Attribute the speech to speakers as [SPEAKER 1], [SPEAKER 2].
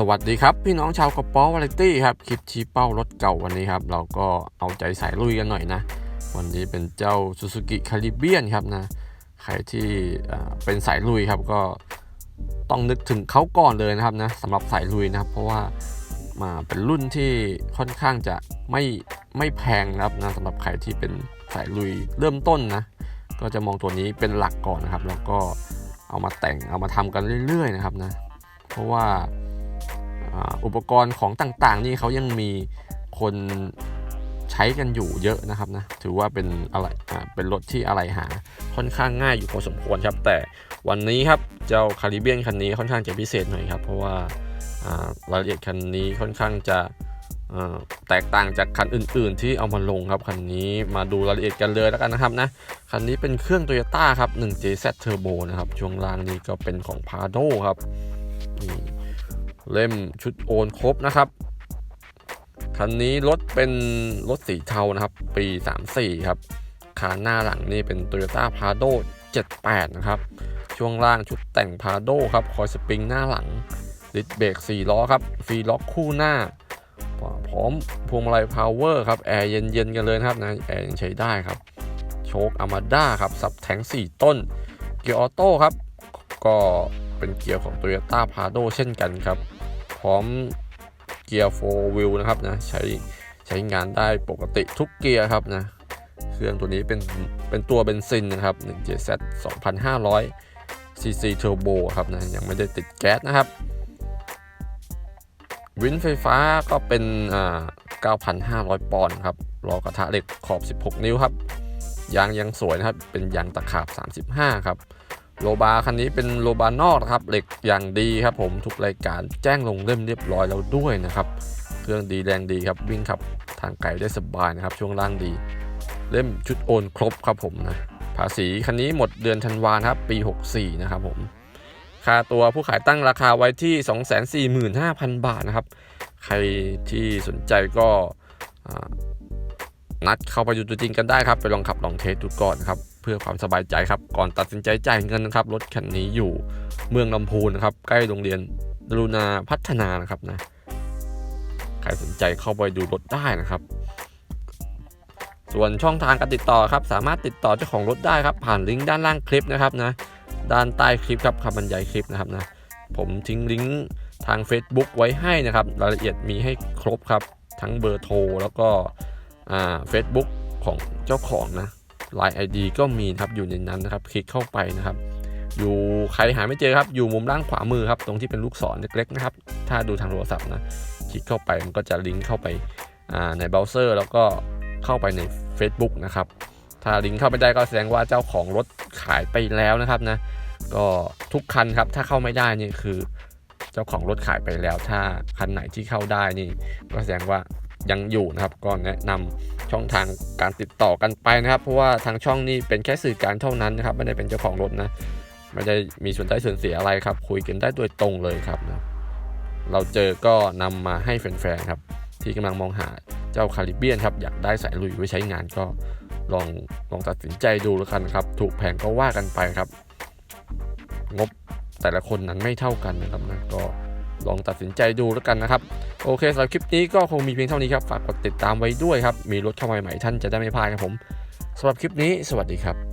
[SPEAKER 1] สวัสดีครับ พี่น้องชาวกระป๋อวาไรตี้ครับ คลิปชี้เป้ารถเก่าวันนี้ครับ เราก็เอาใจสายลุยกันหน่อยนะ วันนี้เป็นเจ้า Suzuki Caribbean ครับนะ ใครที่เป็นสายลุยครับก็ต้องนึกถึงเขาก่อนเลยนะครับนะสำหรับสายลุยนะครับ เพราะว่ามาเป็นรุ่นที่ค่อนข้างจะไม่ไม่แพงนะครับนะสำหรับใครที่เป็นสายลุยเริ่มต้นนะ ก็จะมองตัวนี้เป็นหลักก่อนนะครับ แล้วก็เอามาแต่งเอามาทำกันเรื่อยๆนะครับนะ เพราะว่า อุปกรณ์ของต่างๆ นี่เขายังมีคนใช้กันอยู่เยอะนะครับนะถือว่าเป็นอะไรอ่าเป็นรถที่อะไรหาค่อนข้างง่ายอยู่พอสมควรครับ แต่วันนี้ครับเจ้าคาริเบียนคันนี้ค่อนข้างจะพิเศษหน่อยครับ เพราะว่ารายละเอียดคันนี้ค่อนข้างจะแตกต่างจากคันอื่น ๆ ที่เอามาลงครับคันนี้มาดูรายละเอียดกันเลยแล้วกันนะครับนะคันนี้เป็นเครื่อง Toyota ครับ 1JZ Turbo นะครับช่วงล่างนี้ก็เป็นของ Prado ครับนี่ เล่มชุดโอนครบนะครับคันนี้รถเป็นรถสีเทานะครับ ปี 34 ครับคานหน้าหลังนี่เป็น Toyota Prado 78 นะครับ ช่วงล่างชุดแต่ง Prado ครับ คอยสปริงหน้าหลังดิสเบรก4ล้อครับฟรีล็อกคู่หน้า พร้อมพวงมาลัย Power ครับ แอร์เย็นๆ กันเลยนะครับนะแอร์ยังใช้ได้ครับ โชคอามาด้าครับ สับแทง 4 ต้น เกียร์ออโต้ครับ ก็เป็นเกียร์ของ Toyota Prado เช่นกันครับ พร้อมเกียร์4 wheel นะครับนะใช้ใช้งานได้ปกติทุกเกียร์ครับนะเครื่องตัวนี้เป็นเป็นตัวเบนซินนะครับ 1JZ 2,500 cc turbo ครับนะยังไม่ได้ติดแก๊สนะครับ วินไฟฟ้าก็เป็นอ่า9,500 ปอนด์ครับล้อกระทะเหล็กขอบ 16 นิ้วครับยางยังสวยนะครับ เป็นยางตะขาบ 35 ครับ โลบาคันนี้เป็นโลบานอกนะครับเหล็กอย่างดีครับผมทุกรายการแจ้งลงเล่มเรียบร้อยแล้วด้วยนะครับ เครื่องดีแรงดีครับวิ่งขับทางไกลได้สบายนะครับ ช่วงล่างดี เล่มชุดโอนครบครับผมนะภาษีคันนี้หมดเดือนธันวาคมครับ ปี 64 นะครับผมค่าตัวผู้ขายตั้งราคาไว้ที่ 245,000 บาทนะครับ ใครที่สนใจก็นัดเข้าไปดูตัวจริงกันได้ครับ ไปลองขับลองเทสดูก่อนครับ พื่อความสบายใจครับ ก่อนตัดสินใจจ่ายเงินนะครับ รถคันนี้อยู่เมืองลำพูนนะครับ ใกล้โรงเรียนดรุณาพัฒนานะครับนะ ใครสนใจเข้าไปดูรถได้นะครับ ส่วนช่องทางการติดต่อครับ สามารถติดต่อเจ้าของรถได้ครับ ผ่านลิงก์ด้านล่างคลิปนะครับนะ ด้านใต้คลิปครับคำบรรยายคลิปนะครับนะ ผมทิ้งลิงก์ทาง Facebook ไว้ให้นะครับ รายละเอียดมีให้ครบครับ ทั้งเบอร์โทรแล้วก็อ่า Facebook ของเจ้าของนะ Line ID ก็มีนะครับอยู่ในนั้นนะครับ คลิกเข้าไปนะครับ อยู่ใครหาไม่เจอครับ อยู่มุมล่างขวามือครับตรงที่เป็นลูกศรเล็กๆนะครับ ถ้าดูทางโทรศัพท์นะคลิกเข้าไปมันก็จะลิงก์เข้าไปาในเบราว์เซอร์ แล้วก็เข้าไปใน Facebook นะครับ ถ้าลิงก์เข้าไปได้ก็แสดงว่าเจ้าของรถขายไปแล้วนะครับนะก็ทุกคันครับถ้าเข้าไม่ได้นี่คือ เจ้าของรถขายไปแล้ว ถ้าคันไหนที่เข้าได้นี่ก็แสดงว่า ยังอยู่นะครับก็แนะนำช่องทางการติดต่อกันไปนะครับ เพราะว่าทางช่องนี้เป็นแค่สื่อการเท่านั้นนะครับไม่ได้เป็นเจ้าของรถนะไม่ได้มีส่วนได้ส่วนเสียอะไรครับ คุยกันได้โดยตรงเลยครับนะเราเจอก็นำมาให้แฟนๆครับ ที่กำลังมองหาเจ้าคาริเบียนครับอยากได้สายลุยไว้ใช้งานก็ลองลองตัดสินใจดูแล้วกันครับ ถูกแพงก็ว่ากันไปครับ งบแต่ละคนนั้นไม่เท่ากันนะครับนะก็ ลองตัดสินใจดูแล้วกันนะครับ โอเคสำหรับคลิปนี้ก็คงมีเพียงเท่านี้ครับ ฝากกดติดตามไว้ด้วยครับ มีรถเข้ามาใหม่ๆท่านจะได้ไม่พลาดครับผมสำหรับคลิปนี้ สวัสดีครับ